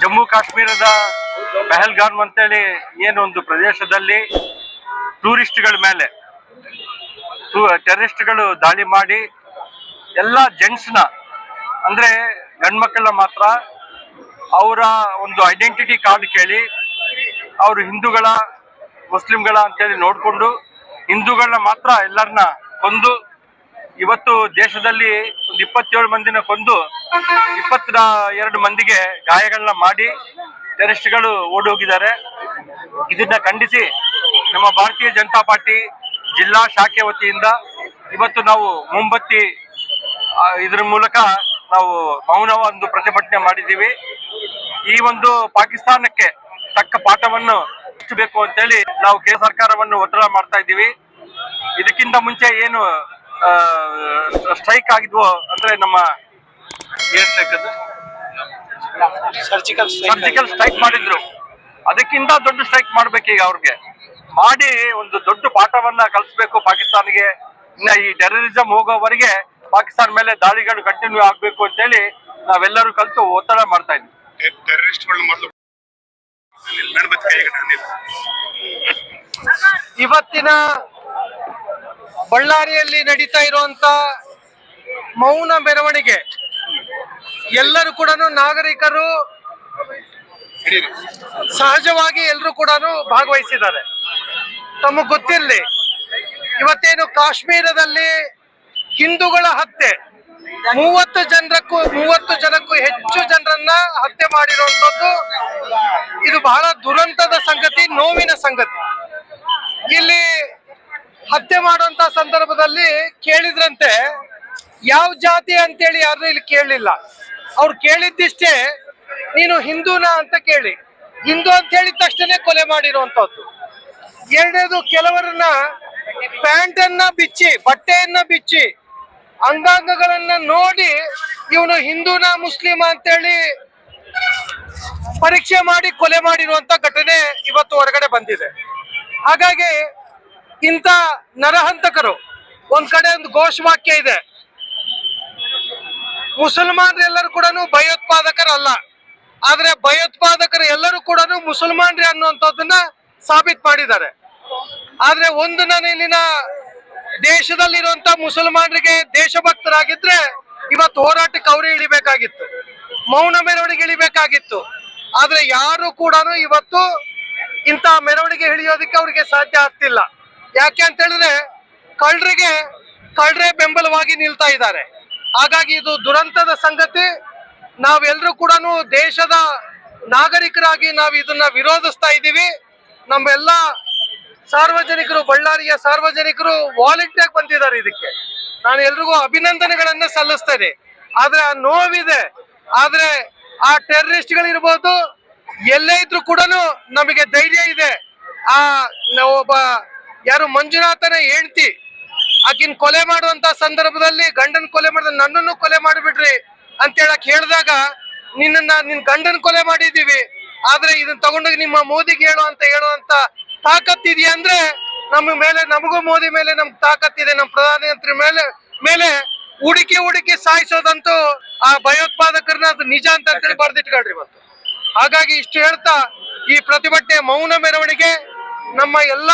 ಜಮ್ಮು ಕಾಶ್ಮೀರದ ಪಹಲ್ಗಾಮ್ ಅಂತೇಳಿ ಏನೊಂದು ಪ್ರದೇಶದಲ್ಲಿ ಟೂರಿಸ್ಟ್ಗಳ ಮೇಲೆ ಟೆರರಿಸ್ಟ್ಗಳು ದಾಳಿ ಮಾಡಿ ಎಲ್ಲ ಜೆಂಟ್ಸ್ನ, ಅಂದ್ರೆ ಗಂಡ್ಮಕ್ಕಳ ಮಾತ್ರ ಅವರ ಒಂದು ಐಡೆಂಟಿಟಿ ಕಾರ್ಡ್ ಕೇಳಿ ಅವರು ಹಿಂದೂಗಳ, ಮುಸ್ಲಿಂಗಳ ಅಂತೇಳಿ ನೋಡಿಕೊಂಡು ಹಿಂದೂಗಳನ್ನ ಮಾತ್ರ ಎಲ್ಲರನ್ನ ಕೊಂದು ಇವತ್ತು ದೇಶದಲ್ಲಿ ಒಂದು ಇಪ್ಪತ್ತೇಳು ಮಂದಿನ ಕೊಂದು ಇಪ್ಪತ್ತ ಎರಡು ಮಂದಿಗೆ ಗಾಯಗಳನ್ನ ಮಾಡಿ ಟೆರರಿಸ್ಟ್ಗಳು ಓಡಿ ಹೋಗಿದ್ದಾರೆ ಇದನ್ನ ಖಂಡಿಸಿ ನಮ್ಮ ಭಾರತೀಯ ಜನತಾ ಪಾರ್ಟಿ ಜಿಲ್ಲಾ ಶಾಖೆ ವತಿಯಿಂದ ಇವತ್ತು ನಾವು ಮುಂಬತ್ತಿ ಇದರ ಮೂಲಕ ನಾವು ಮೌನ ಒಂದು ಪ್ರತಿಭಟನೆ ಮಾಡಿದ್ದೀವಿ. ಈ ಒಂದು ಪಾಕಿಸ್ತಾನಕ್ಕೆ ತಕ್ಕ ಪಾಠವನ್ನು ಅಂತ ಅಂತೇಳಿ ನಾವು ಕೇಂದ್ರ ಸರ್ಕಾರವನ್ನು ಒತ್ತಡ ಮಾಡ್ತಾ ಇದ್ದೀವಿ. ಇದಕ್ಕಿಂತ ಮುಂಚೆ ಏನು ಸ್ಟ್ರೈಕ್ ಆಗಿದ್ವು ಅಂದ್ರೆ ನಮ್ಮ ಸರ್ಜಿಕಲ್ ಸರ್ಜಿಕಲ್ ಸ್ಟ್ರೈಕ್ ಮಾಡಿದ್ರು. ಅದಕ್ಕಿಂತ ದೊಡ್ಡ ಸ್ಟ್ರೈಕ್ ಮಾಡ್ಬೇಕೀಗ ಅವ್ರಿಗೆ. ಮಾಡಿ ಒಂದು ದೊಡ್ಡ ಪಾಠವನ್ನ ಕಲಿಸ್ಬೇಕು ಪಾಕಿಸ್ತಾನಿಗೆ. ಇನ್ನ ಈ ಟೆರರಿಸಂ ಹೋಗೋವರೆಗೆ ಪಾಕಿಸ್ತಾನ ಮೇಲೆ ದಾಳಿಗಳು ಕಂಟಿನ್ಯೂ ಆಗ್ಬೇಕು ಅಂತೇಳಿ ನಾವೆಲ್ಲರೂ ಕಲಿತು ಒತ್ತಡ ಮಾಡ್ತಾ ಇದ್ವಿ. ಇವತ್ತಿನ ಬಳ್ಳಾರಿಯಲ್ಲಿ ನಡೀತಾ ಇರುವಂತ ಮೌನ ಮೆರವಣಿಗೆ ಎಲ್ಲರೂ ಕೂಡ ನಾಗರಿಕರು ಸಹಜವಾಗಿ ಎಲ್ಲರೂ ಕೂಡ ಭಾಗವಹಿಸಿದ್ದಾರೆ. ತಮಗೆ ಗೊತ್ತಿರಲಿ, ಇವತ್ತೇನು ಕಾಶ್ಮೀರದಲ್ಲಿ ಹಿಂದೂಗಳ ಹತ್ಯೆ, ಮೂವತ್ತು ಜನರಕ್ಕೂ ಮೂವತ್ತು ಜನಕ್ಕೂ ಹೆಚ್ಚು ಜನರನ್ನ ಹತ್ಯೆ ಮಾಡಿರುವಂತದ್ದು ಇದು ಬಹಳ ದುರಂತದ ಸಂಗತಿ, ನೋವಿನ ಸಂಗತಿ. ಇಲ್ಲಿ ಹತ್ಯೆ ಮಾಡುವಂತ ಸಂದರ್ಭದಲ್ಲಿ ಕೇಳಿದ್ರಂತೆ, ಯಾವ ಜಾತಿ ಅಂತೇಳಿ ಯಾರು ಇಲ್ಲಿ ಕೇಳಲಿಲ್ಲ. ಅವ್ರು ಕೇಳಿದ್ದಿಷ್ಟೇ, ನೀನು ಹಿಂದೂನಾ ಅಂತ ಕೇಳಿ. ಹಿಂದೂ ಅಂತ ಹೇಳಿದ ತಕ್ಷಣ ಕೊಲೆ ಮಾಡಿರುವಂತದ್ದು ಎರಡನೇದು ಕೆಲವರನ್ನ ಪ್ಯಾಂಟ್ ಅನ್ನ ಬಿಚ್ಚಿ, ಬಟ್ಟೆಯನ್ನ ಬಿಚ್ಚಿ, ಅಂಗಾಂಗಗಳನ್ನ ನೋಡಿ ಇವನು ಹಿಂದೂನಾ ಮುಸ್ಲಿಮ ಅಂತೇಳಿ ಪರೀಕ್ಷೆ ಮಾಡಿ ಕೊಲೆ ಮಾಡಿರುವಂತ ಘಟನೆ ಇವತ್ತು ಹೊರಗಡೆ ಬಂದಿದೆ. ಹಾಗಾಗಿ ಇಂಥ ನರಹಂತಕರು, ಒಂದ್ ಕಡೆ ಒಂದು ಘೋಷವಾಕ್ಯ ಇದೆ. ಮುಸಲ್ಮಾನರೆಲ್ಲರೂ ಕೂಡ ಭಯೋತ್ಪಾದಕರಲ್ಲ. ಆದ್ರೆ ಭಯೋತ್ಪಾದಕರು ಎಲ್ಲರೂ ಕೂಡ ಮುಸಲ್ಮಾನ್ರಿ ಅನ್ನುವಂಥದ್ದನ್ನ ಸಾಬೀತ್ ಮಾಡಿದ್ದಾರೆ. ಆದ್ರೆ ಒಂದು ನಾನು ಇಲ್ಲಿನ ದೇಶದಲ್ಲಿರುವಂತ ಮುಸಲ್ಮಾನರಿಗೆ ದೇಶಭಕ್ತರಾಗಿದ್ರೆ ಇವತ್ತು ಹೋರಾಟಕ್ಕೆ ಅವರೇ ಇಳಿಬೇಕಾಗಿತ್ತು. ಮೌನ ಮೆರವಣಿಗೆ ಇಳಿಬೇಕಾಗಿತ್ತು. ಆದ್ರೆ ಯಾರು ಕೂಡ ಇವತ್ತು ಇಂಥ ಮೆರವಣಿಗೆ ಇಳಿಯೋದಕ್ಕೆ ಅವ್ರಿಗೆ ಸಾಧ್ಯ ಆಗ್ತಿಲ್ಲ. ಯಾಕೆ ಅಂತ ಹೇಳಿದ್ರೆ ಕಳ್ಳರಿಗೆ ಕಳ್ಳರೇ ಬೆಂಬಲವಾಗಿ ನಿಲ್ತಾ ಇದ್ದಾರೆ. ಹಾಗಾಗಿ ಇದು ದುರಂತದ ಸಂಗತಿ. ನಾವೆಲ್ಲರೂ ಕೂಡ ದೇಶದ ನಾಗರಿಕರಾಗಿ ನಾವು ಇದನ್ನ ವಿರೋಧಿಸ್ತಾ ಇದ್ದೀವಿ. ನಮ್ಮೆಲ್ಲ ಸಾರ್ವಜನಿಕರು, ಬಳ್ಳಾರಿಯ ಸಾರ್ವಜನಿಕರು ವಾಲಂಟಿಯರ್ ಬಂದಿದ್ದಾರೆ ಇದಕ್ಕೆ. ನಾನು ಎಲ್ರಿಗೂ ಅಭಿನಂದನೆಗಳನ್ನ ಸಲ್ಲಿಸ್ತೇನೆ. ಆದ್ರೆ ಆ ನೋವಿದೆ. ಆದ್ರೆ ಆ ಟೆರರಿಸ್ಟ್ಗಳಿರ್ಬೋದು, ಎಲ್ಲೇ ಇದ್ರು ಕೂಡ ನಮಗೆ ಧೈರ್ಯ ಇದೆ. ಆ ಒಬ್ಬ, ಯಾರು ಮಂಜುನಾಥನ ಹೆಂಡ್ತಿ ಆಕಿನ್ ಕೊಲೆ ಮಾಡುವಂತ ಸಂದರ್ಭದಲ್ಲಿ ಗಂಡನ್ ಕೊಲೆ ಮಾಡಿದ ನನ್ನನ್ನು ಕೊಲೆ ಮಾಡಿಬಿಡ್ರಿ ಅಂತ ಹೇಳಕ್ ಹೇಳಿದಾಗ ನಿನ್ನನ್ನ ನಿನ್ ಗಂಡನ್ ಕೊಲೆ ಮಾಡಿದೀವಿ ಆದ್ರೆ ಇದನ್ನ ತಗೊಂಡೋಗಿ ನಿಮ್ಮ ಮೋದಿಗೆ ಹೇಳು ಅಂತ ಹೇಳುವಂತ ತಾಕತ್ ಇದೆಯಾ ಅಂದ್ರೆ ನಮ್ಮ ಮೇಲೆ, ನಮಗೂ ಮೋದಿ ಮೇಲೆ ನಮ್ ಇದೆ, ನಮ್ಮ ಪ್ರಧಾನಮಂತ್ರಿ ಮೇಲೆ ಮೇಲೆ ಹುಡುಕಿ ಹುಡುಕಿ ಸಾಯಿಸೋದಂತೂ ಆ ಭಯೋತ್ಪಾದಕರನ್ನ ಅದು ನಿಜ ಅಂತ ಹೇಳಿ ಬರ್ದಿಟ್ಕೊಳ್ರಿ ಇವತ್ತು ಹಾಗಾಗಿ ಇಷ್ಟು ಹೇಳ್ತಾ ಈ ಪ್ರತಿಭಟನೆ ಮೌನ ಮೆರವಣಿಗೆ ನಮ್ಮ ಎಲ್ಲ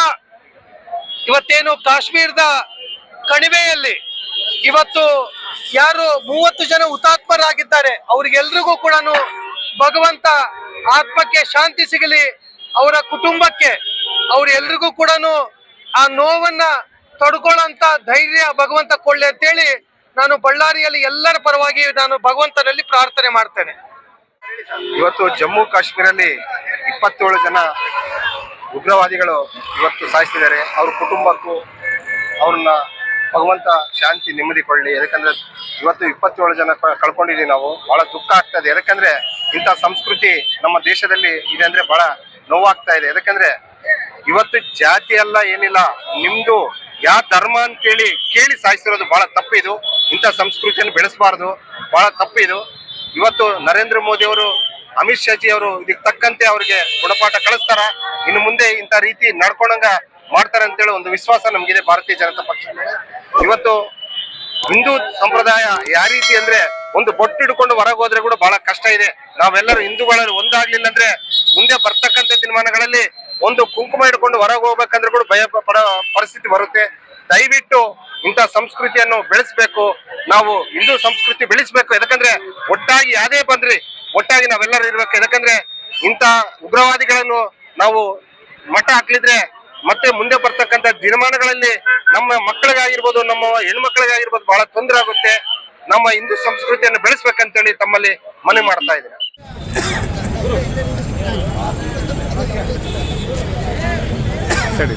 ಇವತ್ತೇನು ಕಾಶ್ಮೀರದ ಕಣಿವೆಯಲ್ಲಿ ಇವತ್ತು ಯಾರು ಮೂವತ್ತು ಜನ ಹುತಾತ್ಮರಾಗಿದ್ದಾರೆ, ಅವ್ರಿಗೆಲ್ರಿಗೂ ಕೂಡ ಭಗವಂತ ಆತ್ಮಕ್ಕೆ ಶಾಂತಿ ಸಿಗಲಿ, ಅವರ ಕುಟುಂಬಕ್ಕೆ ಅವ್ರೆಲ್ರಿಗೂ ಕೂಡ ಆ ನೋವನ್ನ ತಡ್ಕೊಳ್ಳೋಂತ ಧೈರ್ಯ ಭಗವಂತ ಕೊಳ್ಳಿ ಅಂತೇಳಿ ನಾನು ಬಳ್ಳಾರಿಯಲ್ಲಿ ಎಲ್ಲರ ಪರವಾಗಿ ನಾನು ಭಗವಂತನಲ್ಲಿ ಪ್ರಾರ್ಥನೆ ಮಾಡ್ತೇನೆ. ಇವತ್ತು ಜಮ್ಮು ಕಾಶ್ಮೀರಲ್ಲಿ ಇಪ್ಪತ್ತೇಳು ಜನ ಉಗ್ರವಾದಿಗಳು ಇವತ್ತು ಸಾಯಿಸಿದ್ದಾರೆ ಅವ್ರ ಕುಟುಂಬಕ್ಕೂ ಅವ್ರನ್ನ ಭಗವಂತ ಶಾಂತಿ ನೆಮ್ಮದಿ ಕೊಡಲಿ. ಯಾಕಂದ್ರೆ ಇವತ್ತು ಇಪ್ಪತ್ತೇಳು ಜನ ಕಳ್ಕೊಂಡಿದೀವಿ ನಾವು. ಬಹಳ ದುಃಖ ಆಗ್ತದೆ ಯಾಕಂದ್ರೆ ಇಂಥ ಸಂಸ್ಕೃತಿ ನಮ್ಮ ದೇಶದಲ್ಲಿ ಇದೆ ಅಂದ್ರೆ ಬಹಳ ನೋವಾಗ್ತಾ ಇದೆ. ಯಾಕಂದ್ರೆ ಇವತ್ತು ಜಾತಿ ಅಲ್ಲ ಏನಿಲ್ಲ, ನಿಮ್ದು ಯಾವ ಧರ್ಮ ಅಂತೇಳಿ ಕೇಳಿ ಸಾಯಿಸಿರೋದು ಬಹಳ ತಪ್ಪಿದು ಇಂಥ ಸಂಸ್ಕೃತಿಯನ್ನು ಬೆಳೆಸಬಾರ್ದು. ಬಹಳ ತಪ್ಪಿದು ಇವತ್ತು ನರೇಂದ್ರ ಮೋದಿ ಅವರು, ಅಮಿತ್ ಶಾಜಿ ಅವರು ಇದಕ್ಕೆ ತಕ್ಕಂತೆ ಅವರಿಗೆ ಗುಣಪಾಠ ಕಳಿಸ್ತಾರ. ಇನ್ನು ಮುಂದೆ ಇಂಥ ರೀತಿ ನಡ್ಕೊಂಡಂಗ ಮಾಡ್ತಾರೆ ಅಂತೇಳಿ ಒಂದು ವಿಶ್ವಾಸ ನಮಗಿದೆ ಭಾರತೀಯ ಜನತಾ ಪಕ್ಷ. ಇವತ್ತು ಹಿಂದೂ ಸಂಪ್ರದಾಯ ಯಾವ ರೀತಿ ಅಂದ್ರೆ ಒಂದು ಬೊಟ್ಟು ಹಿಡ್ಕೊಂಡು ಹೊರಗೆ ಹೋದ್ರೆ ಕೂಡ ಬಹಳ ಕಷ್ಟ ಇದೆ. ನಾವೆಲ್ಲರೂ ಹಿಂದೂಗಳಲ್ಲಿ ಒಂದಾಗ್ಲಿಲ್ಲ ಅಂದ್ರೆ ಮುಂದೆ ಬರ್ತಕ್ಕಂಥ ದಿನಮಾನಗಳಲ್ಲಿ ಒಂದು ಕುಂಕುಮ ಹಿಡ್ಕೊಂಡು ಹೊರಗೆ ಹೋಗ್ಬೇಕಂದ್ರೆ ಕೂಡ ಭಯ ಪರಿಸ್ಥಿತಿ ಬರುತ್ತೆ. ದಯವಿಟ್ಟು ಇಂಥ ಸಂಸ್ಕೃತಿಯನ್ನು ಬೆಳೆಸ್ಬೇಕು. ನಾವು ಹಿಂದೂ ಸಂಸ್ಕೃತಿ ಬೆಳೆಸ್ಬೇಕು. ಯಾಕಂದ್ರೆ ಒಟ್ಟಾಗಿ ಯಾವುದೇ ಬಂದ್ರಿ, ಒಟ್ಟಾಗಿ ನಾವೆಲ್ಲರೂ ಇರ್ಬೇಕು. ಯಾಕಂದ್ರೆ ಇಂಥ ಉಗ್ರವಾದಿಗಳನ್ನು ನಾವು ಮಠ ಹಾಕ್ಲಿದ್ರೆ ಮತ್ತೆ ಮುಂದೆ ಬರ್ತಕ್ಕಂತ ದಿನಮಾನಗಳಲ್ಲಿ ನಮ್ಮ ಮಕ್ಕಳಿಗಾಗಿರ್ಬೋದು ನಮ್ಮ ಹೆಣ್ಮಕ್ಳಿಗಾಗಿರ್ಬೋದು ಬಹಳ ತೊಂದರೆ ಆಗುತ್ತೆ. ನಮ್ಮ ಹಿಂದೂ ಸಂಸ್ಕೃತಿಯನ್ನು ಬೆಳೆಸ್ಬೇಕಂತೇಳಿ ತಮ್ಮಲ್ಲಿ ಮನವಿ ಮಾಡ್ತಾ ಇದ್ದೀನಿ. ಸರಿ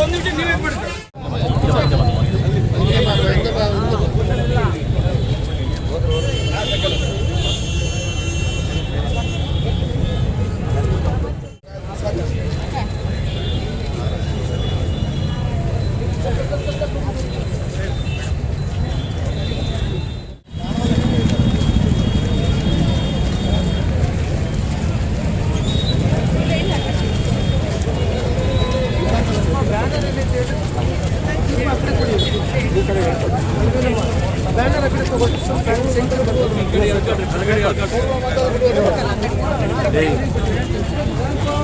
ಒಂದು ನಿಮಿಷ ನೀವೇ ಬಿಡ್ತೀವಿ Ei.